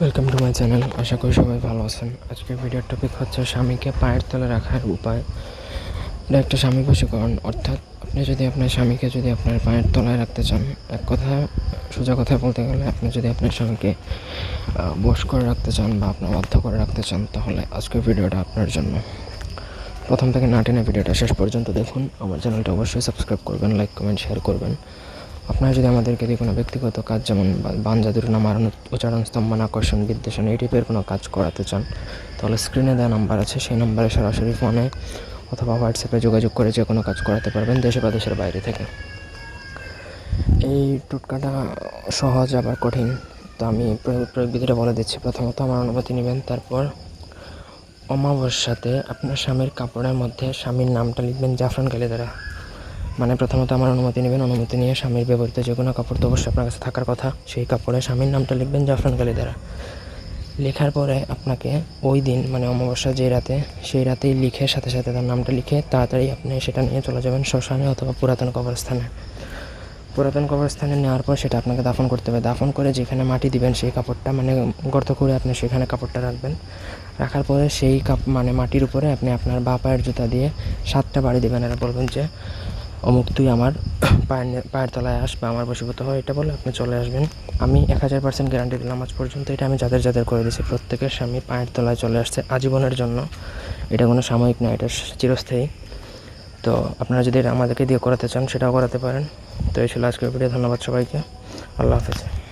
Welcome to my channel আশা করি সবাই ভালো আছেন। আজকের ভিডিওর টপিক হচ্ছে স্বামীকে পায়ের তলে রাখার উপায়। এটা একটা স্বামী বশীকরণ। অর্থাৎ আপনি যদি আপনার স্বামীকে যদি আপনার পায়ের তলায় রাখতে চান, এক কথা, সোজা কথা বলতে গেলে আপনি যদি আপনার স্বামীকে বশ করে রাখতে চান বা আপনার বাধ্য করে রাখতে চান, তাহলে আজকের ভিডিওটা আপনার জন্য। প্রথম থেকে না টেনে ভিডিওটা শেষ পর্যন্ত দেখুন। আমার চ্যানেলটা অবশ্যই সাবস্ক্রাইব করবেন লাইক কমেন্ট শেয়ার করবেন। আপনারা যদি আমাদেরকে দিয়ে কোনো ব্যক্তিগত কাজ, যেমন বা- বান জাদুর নামারণ উচ্চারণ স্তম্ভন আকর্ষণ বিদ্বেষণ এই টাইপের কোনো কাজ করাতে চান, তাহলে স্ক্রিনে দেওয়া নাম্বার আছে। সেই নাম্বারে সরাসরি ফোনে অথবা হোয়াটসঅ্যাপে যোগাযোগ করে যে কোনো কাজ করাতে পারবেন দেশে বা দেশের বাইরে থেকে। এই টোটকাটা সহজ আবার কঠিন। তো আমি প্রয়োগ বিধিটা বলে দিচ্ছি। প্রথমত আমার অনুমতি নেবেন, তারপর অমাবস্যাতে আপনার স্বামীর কাপড়ের মধ্যে স্বামীর নামটা লিখবেন জাফরান কালি দ্বারা। মানে প্রথমত আমার অনুমতি নেবেন, অনুমতি নিয়ে স্বামীর ব্যবহৃত যে কোনো কাপড় তো অবশ্যই আপনার কাছে থাকার কথা। সেই কাপড়ে স্বামীর নামটা লিখবেন জাফরান কালি দ্বারা লেখার পরে আপনাকে ওই দিন মানে অমাবস্যা যে রাতে, সেই রাতেই লিখে সাথে সাথে তার নামটা লিখে তাড়াতাড়ি আপনি সেটা নিয়ে চলে যাবেন শ্মশানে অথবা পুরাতন কবরস্থানে। পুরাতন কবরস্থানে নেওয়ার পর সেটা আপনাকে দাফন করতে হবে। দাফন করে যেখানে মাটি দিবেন সেই কাপড়টা মানে গর্ত করে আপনি সেখানে কাপড়টা রাখবেন। রাখার পরে সেই কাপ মানে মাটির উপরে আপনি আপনার বা পায়ের জুতা দিয়ে সাতটা বাড়ি দেবেন। আর বলবেন যে অমুক তুই আমার পায়ের পায়ের তলায় আস বা আমার বসীভূত হয় এটা বলে আপনি চলে আসবেন। আমি এক হাজার পার্সেন্ট গ্যারান্টি দিলাম আজ পর্যন্ত, এটা আমি যাদের যাদের করে দিয়েছি। প্রত্যেকের স্বামী পায়ের তলায় চলে আসছে আজীবনের জন্য। এটা কোনো সাময়িক না এটা চিরস্থায়ী। তো আপনারা যদি আমাদেরকে দিয়ে করাতে চান, সেটাও করাতে পারেন। তো এই ছিল আজকের ভিডিও ধন্যবাদ সবাইকে। আল্লাহ হাফেজ।